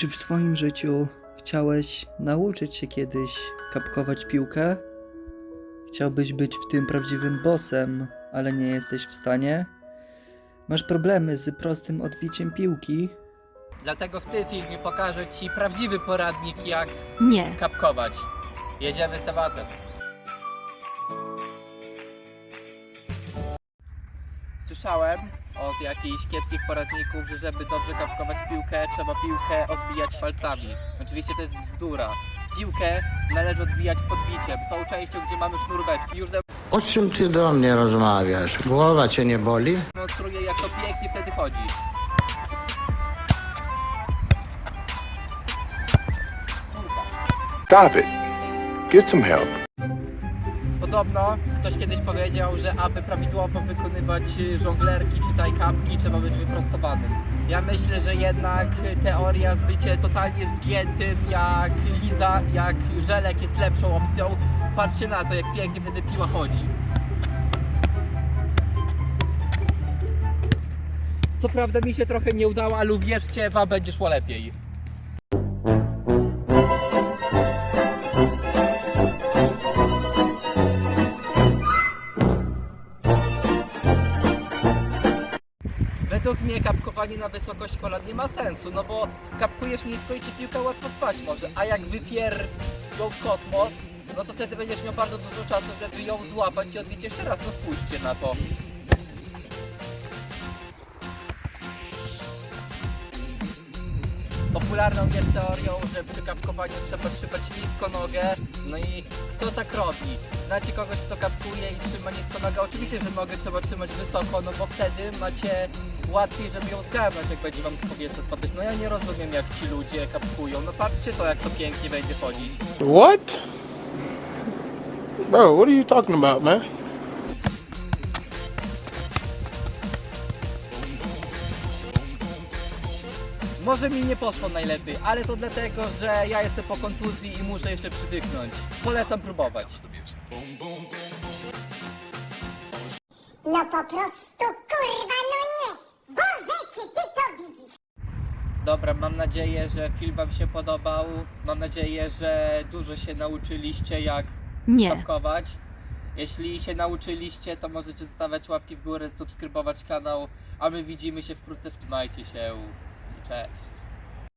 Czy w swoim życiu chciałeś nauczyć się kiedyś kapkować piłkę? Chciałbyś być w tym prawdziwym bossem, ale nie jesteś w stanie? Masz problemy z prostym odbiciem piłki? Dlatego w tym filmie pokażę Ci prawdziwy poradnik jak Nie. kapkować. Jedziemy z tematem. Słyszałem od jakichś kiepskich poradników, że żeby dobrze kapkować piłkę, trzeba piłkę odbijać palcami. Oczywiście to jest bzdura. Piłkę należy odbijać podbiciem, tą częścią, gdzie mamy sznuróweczki. Już O czym ty do mnie rozmawiasz? Głowa cię nie boli? demonstruję, jak to pięknie wtedy chodzi. Kurwa. Stop it. Get some help. Podobno ktoś kiedyś powiedział, że aby prawidłowo wykonywać żonglerki czy tajkapki trzeba być wyprostowanym. Ja myślę, że jednak teoria z bycie totalnie zgiętym jak Liza, jak Żelek jest lepszą opcją. Patrzcie na to, jak pięknie wtedy piła chodzi. Co prawda mi się trochę nie udało, ale uwierzcie, wam będzie szło lepiej. Według mnie kapkowanie na wysokość kolan nie ma sensu, no bo kapkujesz nisko i ci piłka łatwo spaść może, a jak wypier ją w kosmos, no to wtedy będziesz miał bardzo dużo czasu, żeby ją złapać i odbić jeszcze raz, no spójrzcie na to. Popularną jest teorią, że przy kapkowaniu trzeba trzymać nisko nogę, no i kto tak robi? Znacie kogoś, kto kapkuje i trzyma nisko nogę? Oczywiście, że nogę trzeba trzymać wysoko, no bo wtedy macie łatwiej, żeby ją zgarnąć, jak będzie wam z powietrza spadać. No ja nie rozumiem, jak ci ludzie kapkują. No patrzcie to, jak to pięknie będzie chodzić. What? Bro, what are you talking about, man? Może mi nie poszło najlepiej, ale to dlatego, że ja jestem po kontuzji i muszę jeszcze przydyknąć. Polecam próbować. No po prostu kurwa no nie! Boże, czy ty to widzisz? Dobra, mam nadzieję, że film wam się podobał. Mam nadzieję, że dużo się nauczyliście, jak Nie. Jeśli się nauczyliście, to możecie zostawiać łapki w górę, subskrybować kanał, a my widzimy się wkrótce. Trzymajcie się i cześć.